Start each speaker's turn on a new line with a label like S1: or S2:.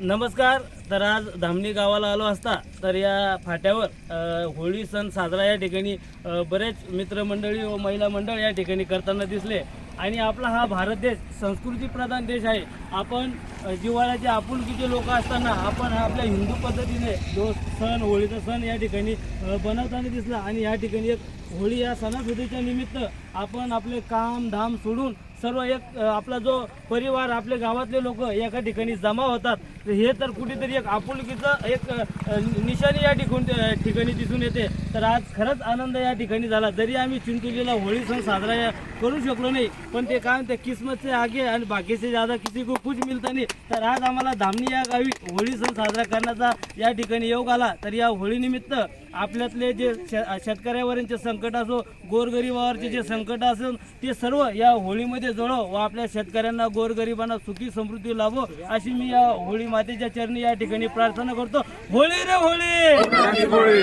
S1: नमस्कार. तर आज धामणी गावाला आलो असता तर या फाट्यावर होळी सण साजरा या ठिकाणी बरेच मित्रमंडळी व महिला मंडळ या ठिकाणी करताना दिसले. आणि आपला हा भारत देश संस्कृती प्रधान देश आहे. आपण अ, जिव्हाळ्याचे आपुलकीचे लोक असताना आपण हा आपल्या हिंदू पद्धतीने जो सण होळीचा सण या ठिकाणी बनवताना दिसला. आणि या ठिकाणी एक होळी या सणासुदीच्या निमित्त आपण आपले काम धाम सोडून सर्व एक आपला जो परिवार आपले गावातले लोक एका ठिकाणी जमा होतात तर हे तर कुठेतरी एक आपुलकीचं एक निशाणी या ठिकाणी ठिकाणी दिसून येते. तर आज खरंच आनंद या ठिकाणी झाला. जरी आम्ही चिंचोलीला होळी सण साजरा या- करू शकलो नाही पण ते काय म्हणते किस्मतचे आगे आणि बाकीचे ज्यादा किती को कुछ मिळता नाही. तर आज आम्हाला धामणी या गावी होळी सण साजरा करण्याचा या ठिकाणी योग आला. तर या होळीनिमित्त आपल्यातले जे शेतकऱ्यावरचे संकट असो गोरगरिबावरचे जे संकट असो ते सर्व या होळीमध्ये जोडो व आपल्या शेतकऱ्यांना गोरगरिबांना सुखी समृद्धी लाभो अशी मी या होळी मातेच्या चरणी या ठिकाणी प्रार्थना करतो. होळी रे होळी!